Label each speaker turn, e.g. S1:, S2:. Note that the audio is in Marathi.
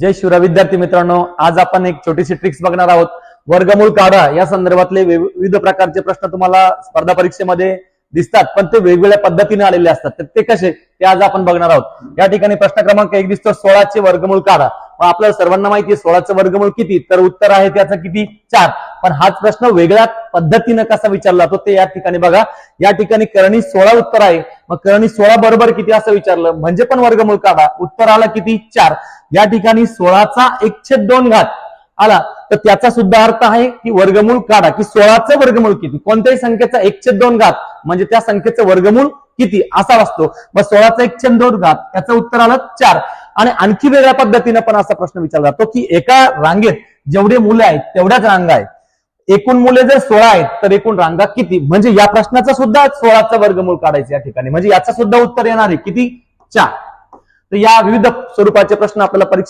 S1: जय शिवरा विद्यार्थी मित्रांनो आज आपण एक छोटीशी ट्रिक्स बघणार आहोत. वर्गमूळ काढा या संदर्भातले विविध प्रकारचे प्रश्न तुम्हाला स्पर्धा परीक्षेमध्ये दिसतात पण ते वेगवेगळ्या पद्धतीने आलेले असतात. तर ते कसे? ते आज आपण बघणार आहोत. या ठिकाणी प्रश्न क्रमांक एक दिसतो सोळाचे वर्गमूळ काढा. मग आपल्याला सर्वांना माहिती आहे सोळाचं वर्गमूळ किती? तर उत्तर आहे त्याचं किती? चार. पण हाच प्रश्न वेगळ्या पद्धतीनं कसा विचारला जातो ते या ठिकाणी बघा. या ठिकाणी करणी सोळा उत्तर आहे. मग करणी सोळा बरोबर किती असं विचारलं? म्हणजे पण वर्गमूळ काढा. उत्तर आला किती? चार. या ठिकाणी सोळाचा एकशे दोन घात आला. तर त्याचा सुद्धा अर्थ आहे की वर्गमूळ काढा. की सोळाचं वर्गमूळ किती? कोणत्याही संख्येचा एकशे दोन घात. म्हणजे त्या संख्येचं वर्गमूळ किती? असा असतो. मग सोळाचा एकशे दोन घात. त्याचं उत्तर आलं चार. आणि आणखी वेगळ्या पद्धतीने पण असा प्रश्न विचारला जातो की एका रांगेत जेवढे मुलं आहेत तेवढ्याच रांगा आहेत. एकूण मुले जर सोळा आहेत तर एकूण रांगा किती? म्हणजे या प्रश्नाचा सुद्धा सोळाचा वर्गमूळ काढायचं या ठिकाणी. म्हणजे याचं सुद्धा उत्तर येणार आहे. किती? चार. तर या विविध स्वरूपाचे प्रश्न आपल्याला परीक्षा